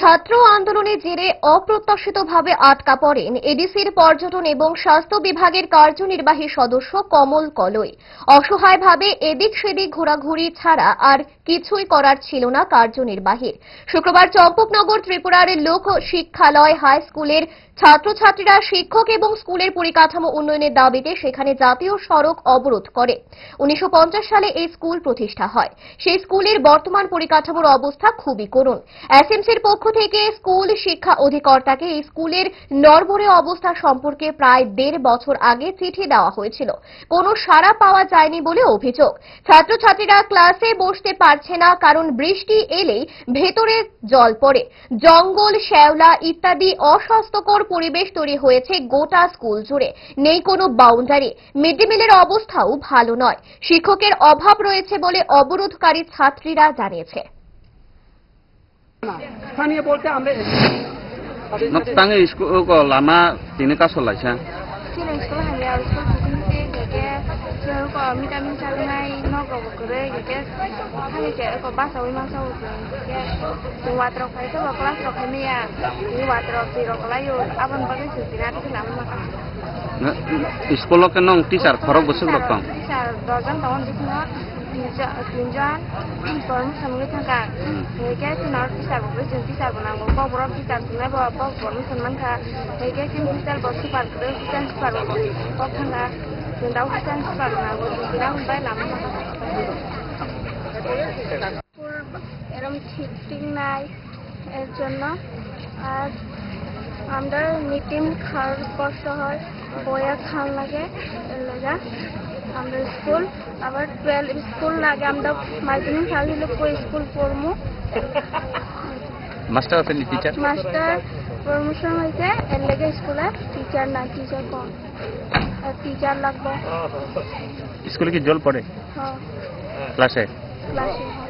ছাত্র আন্দোলনের জেরে অপ্রত্যাশিতভাবে আটকা পড়েন এডিসির পর্যটন এবং স্বাস্থ্য বিভাগের কার্যনির্বাহী সদস্য কমল কলই। অসহায়ভাবে এদিক সেদিক ঘোরাঘুরি ছাড়া আর কিছুই করার ছিল না কার্যনির্বাহীর। শুক্রবার চম্পকনগর ত্রিপুরার লোক শিক্ষালয় হাই স্কুলের ছাত্রছাত্রীরা শিক্ষক এবং স্কুলের পরিকাঠামো উন্নয়নের দাবিতে সেখানে জাতীয় সড়ক অবরোধ করে। উনিশশো পঞ্চাশ সালে এই স্কুল প্রতিষ্ঠা হয়। সেই স্কুলের বর্তমান পরিকাঠামোর অবস্থা খুবই করুণ। এসএমসির পক্ষ থেকে স্কুল শিক্ষা অধিকর্তাকে এই স্কুলের নরবরে অবস্থা সম্পর্কে প্রায় দেড় বছর আগে চিঠি দেওয়া হয়েছিল। কোনো সাড়া পাওয়া যায়নি বলে অভিযোগ। ছাত্রছাত্রীরা ক্লাসে বসতে পারছে না কারণ বৃষ্টি এলেই ভেতরে জল পড়ে। জঙ্গল শ্যাওলা ইত্যাদি অস্বাস্থ্যকর পরিবেশ তৈরি হয়েছে গোটা স্কুল জুড়ে। নেই কোনো বাউন্ডারি মিড ডে মিলের অবস্থাও ভালো নয়। শিক্ষকের অভাব রয়েছে বলে অবরোধকারী ছাত্রীরা জানিয়েছে। স্থানীয় বলতে আমরা isko ko lama tini ka 저거 어미다민 사우나이 먹어보고 그래 이게 하게 제가 거 봐서 우리 망사고 그 와트럭 가서 와 클라스럭 하미야 이 와트럭 비럭 라요 아번 바게 수지나 그 나무 마카 school কে নং টিচার খরক বসে রকম টিচার দজন তখন দেখুন তিনজন পরম সামগ্রী থাকা হেকে তিনর টিচার বলে তিন টিচার বনাবো বড় টিচার শুনে বড় পরম সম্মান খা হেকে তিন টিচার বসে পার করে টিচার পার বসে থাকা super benang bawa bisa bawa lama এরম ঠিক নাই এর জন্য। আর আমরা মিটিং খাওয়ার কষ্ট হয় বইয়া খাওয়ান লাগে লেগা। আমরা স্কুল আবার টুয়েলভ স্কুল লাগে আমরা মাধ্যমিক খাওয়াইলে কই স্কুল পড়মু। Master আছেন টিচার মাস্টার প্রমোশন হয়েছে এর লেগে স্কুলে টিচার না টিচার কম। আর টিচার লাগবে। স্কুলে কি জল পড়ে. ক্লাসে হয়।